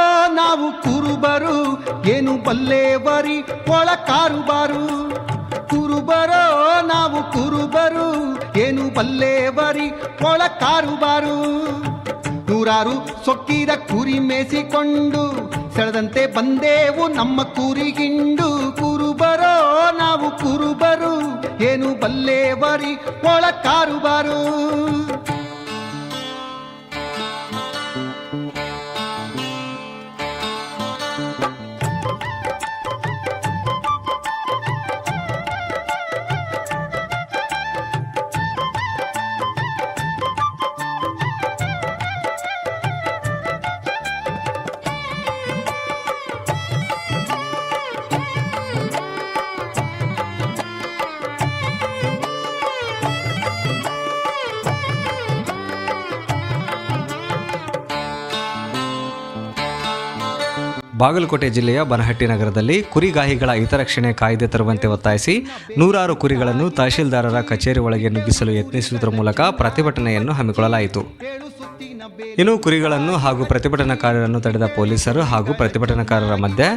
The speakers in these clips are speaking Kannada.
ಕುರುಬರು ಏನು ಬಲ್ಲೇವರಿ ಒಳ ಕಾರುಬಾರು ಕುರುಬರೋ ನಾವು ಕುರುಬರು ಏನು ಬಲ್ಲೇವರಿ ಒಳ ಕಾರುಬಾರು ನೂರಾರು ಸೊಕ್ಕಿದ ಕುರಿ ಮೇಸಿಕೊಂಡು ಸೆಳೆದಂತೆ ಬಂದೇವು ನಮ್ಮ ಕುರಿಗಿಂಡು ಕುರುಬರೋ ನಾವು ಕುರುಬರು ಏನು ಬಲ್ಲೇವರಿ ಒಳ ಕಾರುಬಾರು ಬಾಗಲಕೋಟೆ ಜಿಲ್ಲೆಯ ಬನಹಟ್ಟಿ ನಗರದಲ್ಲಿ ಕುರಿಗಾಹಿಗಳ ಹಿತರಕ್ಷಣೆ ಕಾಯ್ದೆ ತರುವಂತೆ ಒತ್ತಾಯಿಸಿ ನೂರಾರು ಕುರಿಗಳನ್ನು ತಹಶೀಲ್ದಾರರ ಕಚೇರಿ ಒಳಗೆ ನುಗ್ಗಿಸಲು ಯತ್ನಿಸುವುದರ ಮೂಲಕ ಪ್ರತಿಭಟನೆಯನ್ನು ಹಮ್ಮಿಕೊಳ್ಳಲಾಯಿತು. ಇನ್ನು ಕುರಿಗಳನ್ನು ಹಾಗೂ ಪ್ರತಿಭಟನಾಕಾರರನ್ನು ತಡೆದ ಪೊಲೀಸರು ಹಾಗೂ ಪ್ರತಿಭಟನಾಕಾರರ ಮಧ್ಯೆ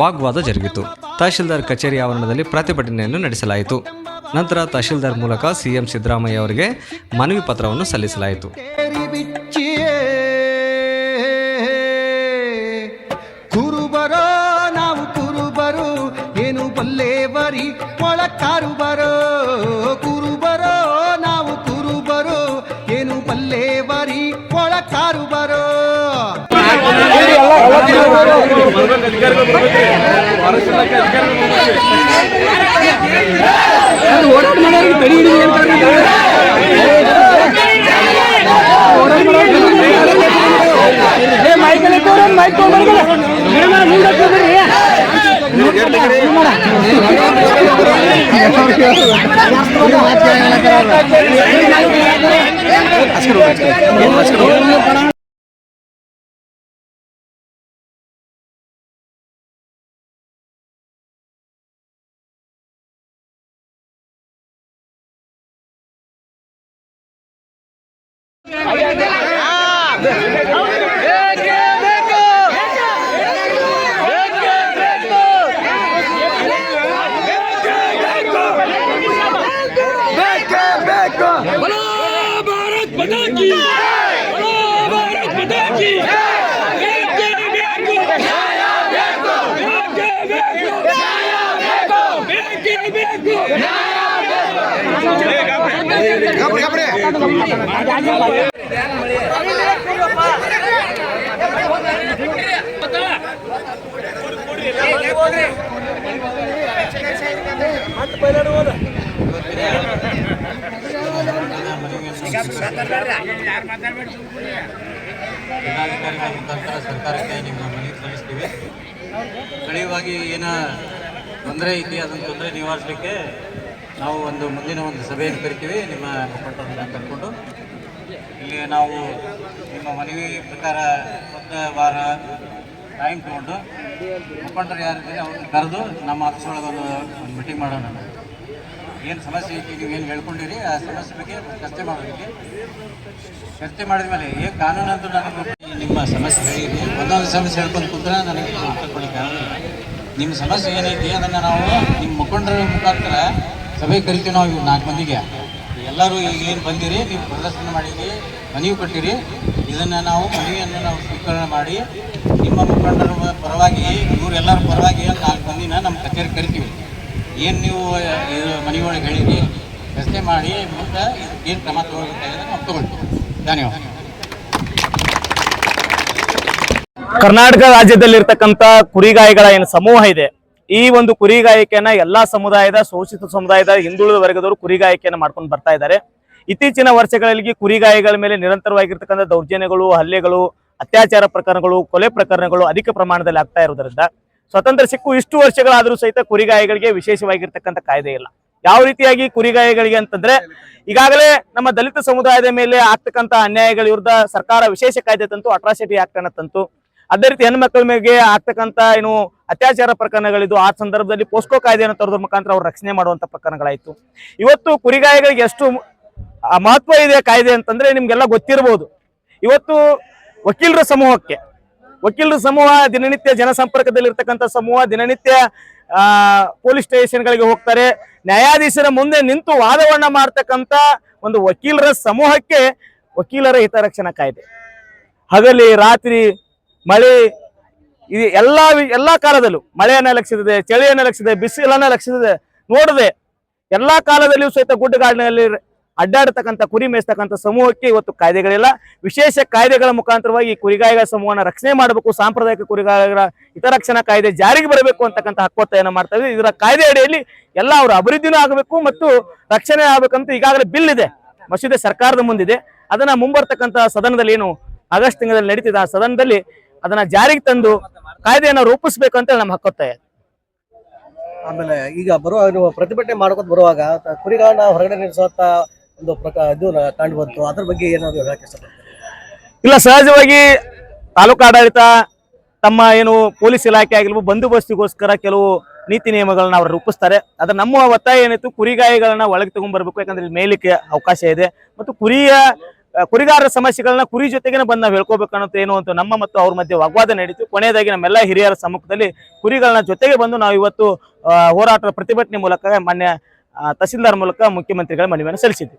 ವಾಗ್ವಾದ ಜರುಗಿತು. ತಹಶೀಲ್ದಾರ್ ಕಚೇರಿ ಆವರಣದಲ್ಲಿ ಪ್ರತಿಭಟನೆಯನ್ನು ನಡೆಸಲಾಯಿತು. ನಂತರ ತಹಶೀಲ್ದಾರ್ ಮೂಲಕ ಸಿಎಂ ಸಿದ್ದರಾಮಯ್ಯ ಅವರಿಗೆ ಮನವಿ ಪತ್ರವನ್ನು ಸಲ್ಲಿಸಲಾಯಿತು. ದೇವರಿ ಮೊಳಕಾರು ಬರೋ ಗುರು ಬರೋ ನಾವು ತುರು ಬರೋ ಏನು ಬಲ್ಲೇವರಿ ಮೊಳಕಾರು ಬರೋ ಮೈಕಲ್ ಮೈಕಲ್ Yeah. ಯಾರು ಮಾತಾಡ್ಬೇಡಿ ಜಿಲ್ಲಾಧಿಕಾರಿಗಳ ಮುಖಾಂತರ ಸರ್ಕಾರಕ್ಕೆ ನಿಮ್ಮ ಮನವಿ ಸಲ್ಲಿಸ್ತೀವಿ. ಸ್ಥಳೀಯವಾಗಿ ಏನ ತೊಂದರೆ ಇದೆ, ಅದನ್ನು ತೊಂದರೆ ನಿವಾರಿಸಲಿಕ್ಕೆ ನಾವು ಒಂದು ಮುಂದಿನ ಒಂದು ಸಭೆಯನ್ನು ಕರಿತೀವಿ. ನಿಮ್ಮ ಮುಖಂಡರನ್ನು ಕರ್ಕೊಂಡು ಇಲ್ಲಿ ನಾವು ನಿಮ್ಮ ಮನವಿ ಪ್ರಕಾರ ಒಂದು ವಾರ ಟೈಮ್ ತೊಗೊಂಡು ಮುಖಂಡರು ಯಾರಿದ್ದಾರೆ ಅವ್ರನ್ನ ಕರೆದು ನಮ್ಮ ಒಂದು ಒಂದು ಮೀಟಿಂಗ್ ಮಾಡೋಣ. ಏನು ಸಮಸ್ಯೆ ಐತಿ ನೀವು ಏನು ಹೇಳ್ಕೊಂಡಿರಿ, ಆ ಸಮಸ್ಯೆ ಬಗ್ಗೆ ಚರ್ಚೆ ಮಾಡೋದಕ್ಕೆ ಚರ್ಚೆ ಮಾಡಿದ ಮೇಲೆ ಏನು ಕಾನೂನು ಅಂತ ನನಗೆ. ನಿಮ್ಮ ಸಮಸ್ಯೆ ಒಂದೊಂದು ಸಮಸ್ಯೆ ಹೇಳ್ಕೊಂಡು ಕೂತ್ರೆ ನನಗೆ ಕೊಡಲಿಕ್ಕೆ ನಿಮ್ಮ ಸಮಸ್ಯೆ ಏನೈತಿ ಅದನ್ನು ನಾವು ನಿಮ್ಮ ಮುಖಂಡರ ಮುಖಾಂತರ ಸಭೆ ಕರಿತೀವಿ ನಾವು ಇವು ನಾಲ್ಕು ಮಂದಿಗೆ. ಎಲ್ಲರೂ ಈಗ ಏನು ಬಂದಿರಿ, ನೀವು ಪ್ರದರ್ಶನ ಮಾಡಿರಿ, ಮನವಿ ಕೊಟ್ಟಿರಿ, ಇದನ್ನು ನಾವು ಮನವಿಯನ್ನು ನಾವು ಸ್ವೀಕರಣೆ ಮಾಡಿ ನಿಮ್ಮ ಮುಖಂಡರ ಪರವಾಗಿ, ಇವರೆಲ್ಲರ ಪರವಾಗಿ ನಾಲ್ಕು ಮಂದಿನ ನಮ್ಮ ಕಚೇರಿ ಕರಿತೀವಿ. ಏನು ನೀವು ಇದು ಮನೆ ಒಳಗೆ ಹೇಳಿರಿ ಚರ್ಚೆ ಮಾಡಿ ಮುಂದೆ ಏನು ಕ್ರಮ ತಗೊಳ್ತೀವಿ. ಧನ್ಯವಾದ. ಕರ್ನಾಟಕ ರಾಜ್ಯದಲ್ಲಿರ್ತಕ್ಕಂಥ ಕುರಿಗಾಯಿಗಳ ಏನು ಸಮೂಹ ಇದೆ, ಈ ಒಂದು ಕುರಿಗಾಯಿಕೆಯನ್ನ ಎಲ್ಲಾ ಸಮುದಾಯದ, ಶೋಷಿತ ಸಮುದಾಯದ, ಹಿಂದುಳಿದ ವರ್ಗದವರು ಕುರಿಗಾಯಿಕೆಯನ್ನ ಮಾಡ್ಕೊಂಡು ಬರ್ತಾ ಇದ್ದಾರೆ. ಇತ್ತೀಚಿನ ವರ್ಷಗಳಲ್ಲಿ ಕುರಿಗಾಯಿಗಳ ಮೇಲೆ ನಿರಂತರವಾಗಿರ್ತಕ್ಕಂಥ ದೌರ್ಜನ್ಯಗಳು, ಹಲ್ಲೆಗಳು, ಅತ್ಯಾಚಾರ ಪ್ರಕರಣಗಳು, ಕೊಲೆ ಪ್ರಕರಣಗಳು ಅಧಿಕ ಪ್ರಮಾಣದಲ್ಲಿ ಆಗ್ತಾ ಇರೋದ್ರಿಂದ ಸ್ವತಂತ್ರ ಸಿಕ್ಕು ಇಷ್ಟು ವರ್ಷಗಳಾದರೂ ಸಹಿತ ಕುರಿಗಾಯಿಗಳಿಗೆ ವಿಶೇಷವಾಗಿರ್ತಕ್ಕಂಥ ಕಾಯ್ದೆ ಇಲ್ಲ. ಯಾವ ರೀತಿಯಾಗಿ ಕುರಿಗಾಯಿಗಳಿಗೆ ಅಂತಂದ್ರೆ, ಈಗಾಗಲೇ ನಮ್ಮ ದಲಿತ ಸಮುದಾಯದ ಮೇಲೆ ಆಗ್ತಕ್ಕಂಥ ಅನ್ಯಾಯಗಳ ವಿರುದ್ಧ ಸರ್ಕಾರ ವಿಶೇಷ ಕಾಯ್ದೆ ತಂತು ಅಟ್ರಾಸಿಟಿ ಆಕ್ಟ್ ಅನ್ನ ತಂತು. ಅದೇ ರೀತಿ ಹೆಣ್ಮಕ್ಳ ಮೇಲೆ ಆಗ್ತಕ್ಕಂಥ ಏನು ಅತ್ಯಾಚಾರ ಪ್ರಕರಣಗಳಿದ್ದು, ಆ ಸಂದರ್ಭದಲ್ಲಿ ಪೋಸ್ಕೋ ಕಾಯ್ದೆಯನ್ನು ತರೋದ್ರ ಮುಖಾಂತರ ಅವ್ರು ರಕ್ಷಣೆ ಮಾಡುವಂತ ಪ್ರಕರಣಗಳಾಯ್ತು. ಇವತ್ತು ಕುರಿಗಾಯಿಗಳಿಗೆ ಎಷ್ಟು ಮಹತ್ವ ಇದೆ ಕಾಯ್ದೆ ಅಂತಂದ್ರೆ ನಿಮ್ಗೆಲ್ಲ ಗೊತ್ತಿರಬಹುದು ಇವತ್ತು ವಕೀಲರ ಸಮೂಹಕ್ಕೆ ವಕೀಲರ ಸಮೂಹ ದಿನನಿತ್ಯ ಜನಸಂಪರ್ಕದಲ್ಲಿರ್ತಕ್ಕಂಥ ಸಮೂಹ ದಿನನಿತ್ಯ ಪೊಲೀಸ್ ಸ್ಟೇಷನ್ಗಳಿಗೆ ಹೋಗ್ತಾರೆ. ನ್ಯಾಯಾಧೀಶರ ಮುಂದೆ ನಿಂತು ವಾದವನ್ನ ಮಾಡ್ತಕ್ಕಂಥ ಒಂದು ವಕೀಲರ ಸಮೂಹಕ್ಕೆ ವಕೀಲರ ಹಿತರಕ್ಷಣಾ ಕಾಯ್ದೆ. ಹಗಲಿ, ರಾತ್ರಿ, ಮಳೆ ಇದು ಎಲ್ಲಾ ಎಲ್ಲಾ ಕಾಲದಲ್ಲೂ ಮಳೆಯನ್ನ ಲಕ್ಷಿಸಿದೆ, ಚಳಿಯನ್ನ ಲಕ್ಷಿಸಿದೆ, ಬಿಸಿಲನ್ನ ಲಕ್ಷಿಸಿದೆ, ನೋಡದೆ. ಎಲ್ಲಾ ಕಾಲದಲ್ಲಿಯೂ ಸಹಿತ ಗುಡ್ಡಗಾಡಿನಲ್ಲಿ ಅಡ್ಡಾಡತಕ್ಕಂಥ, ಕುರಿ ಮೇಯಿಸ್ತಕ್ಕಂಥ ಸಮೂಹಕ್ಕೆ ಇವತ್ತು ಕಾಯ್ದೆಗಳಿಲ್ಲ. ವಿಶೇಷ ಕಾಯ್ದೆಗಳ ಮುಖಾಂತರವಾಗಿ ಈ ಕುರಿಗಾಯಿಗಳ ಸಮೂಹನ ರಕ್ಷಣೆ ಮಾಡಬೇಕು, ಸಾಂಪ್ರದಾಯಿಕ ಕುರಿಗಾಯಿಗಳ ಹಿತರಕ್ಷಣಾ ಕಾಯ್ದೆ ಜಾರಿಗೆ ಬರಬೇಕು ಅಂತಕ್ಕಂಥ ಹಕ್ಕೊತ್ತಾಯನ ಮಾಡ್ತಾ ಇದ್ದೀವಿ ಇದರ ಕಾಯ್ದೆ ಅಡಿಯಲ್ಲಿ ಎಲ್ಲ ಅವರ ಅಭಿವೃದ್ಧಿನೂ ಆಗಬೇಕು ಮತ್ತು ರಕ್ಷಣೆ ಆಗಬೇಕಂತ ಈಗಾಗಲೇ ಬಿಲ್ ಇದೆ ಮಸೂದೆ ಸರ್ಕಾರದ ಮುಂದಿದೆ. ಅದನ್ನ ಮುಂಬರ್ತಕ್ಕಂಥ ಸದನದಲ್ಲಿ ಏನು ಆಗಸ್ಟ್ ತಿಂಗಳಲ್ಲಿ ನಡೀತಿದೆ. ಆ ಸದನದಲ್ಲಿ ಅದನ್ನ ಜಾರಿಗೆ ತಂದು ಕಾಯ್ದೆಯನ್ನು ರೂಪಿಸಬೇಕು ಅಂತ ನಮ್ಮ ಹಕ್ಕೊತ್ತಾಯ. ಆಮೇಲೆ ಈಗ ಬರುವ ನೀವು ಪ್ರತಿಭಟನೆ ಮಾಡ್ಕೊಂಡು ಬರುವಾಗ ಕುರಿಗಳನ್ನ ಹೊರಗಡೆ ನಿಲ್ಲಿಸುವಂತ ಒಂದು ಪ್ರಕಾರ ಇದು ಕಂಡು ಬಂತು. ಅದ್ರ ಬಗ್ಗೆ ಏನಾದ್ರು ಹೇಳಕ್ಕೆ ಇಲ್ಲ, ಸಹಜವಾಗಿ ತಾಲೂಕು ಆಡಳಿತ ತಮ್ಮ ಏನು ಪೊಲೀಸ್ ಇಲಾಖೆ ಆಗಿರ್ಬೋದು, ಬಂದೋಬಸ್ತಿಗೋಸ್ಕರ ಕೆಲವು ನೀತಿ ನಿಯಮಗಳನ್ನ ಅವ್ರು ರೂಪಿಸ್ತಾರೆ. ಅದ್ರ ನಮ್ಮ ಒತ್ತಾಯ ಏನಿತ್ತು, ಕುರಿಗಾಯಿಗಳನ್ನ ಒಳಗೆ ತಗೊಂಡ್ಬರ್ಬೇಕು ಯಾಕಂದ್ರೆ ಇಲ್ಲಿ ಮೇಲಿಕ್ಕೆ ಅವಕಾಶ ಇದೆ. ಮತ್ತು ಕುರಿಯ, ಕುರಿಗಾರರ ಸಮಸ್ಯೆಗಳನ್ನ ಕುರಿ ಜೊತೆಗೆ ಬಂದು ನಾವು ಹೇಳ್ಕೋಬೇಕು ಅನ್ನೋದು ಏನು ಅಂತ ನಮ್ಮ ಮತ್ತು ಅವ್ರ ಮಧ್ಯೆ ವಾಗ್ವಾದ ನಡೀತು. ಕೊನೆಯದಾಗಿ ನಮ್ಮೆಲ್ಲ ಹಿರಿಯರ ಸಮ್ಮುಖದಲ್ಲಿ ಕುರಿಗಳನ್ನ ಜೊತೆಗೆ ಬಂದು ನಾವು ಇವತ್ತು ಹೋರಾಟದ ಹೋರಾಟ ಪ್ರತಿಭಟನೆ ಮೂಲಕ, ಮಾನ್ಯ ತಹಸೀಲ್ದಾರ್ ಮೂಲಕ ಮುಖ್ಯಮಂತ್ರಿಗಳ ಮನವಿಯನ್ನು ಸಲ್ಲಿಸಿದ್ವಿ.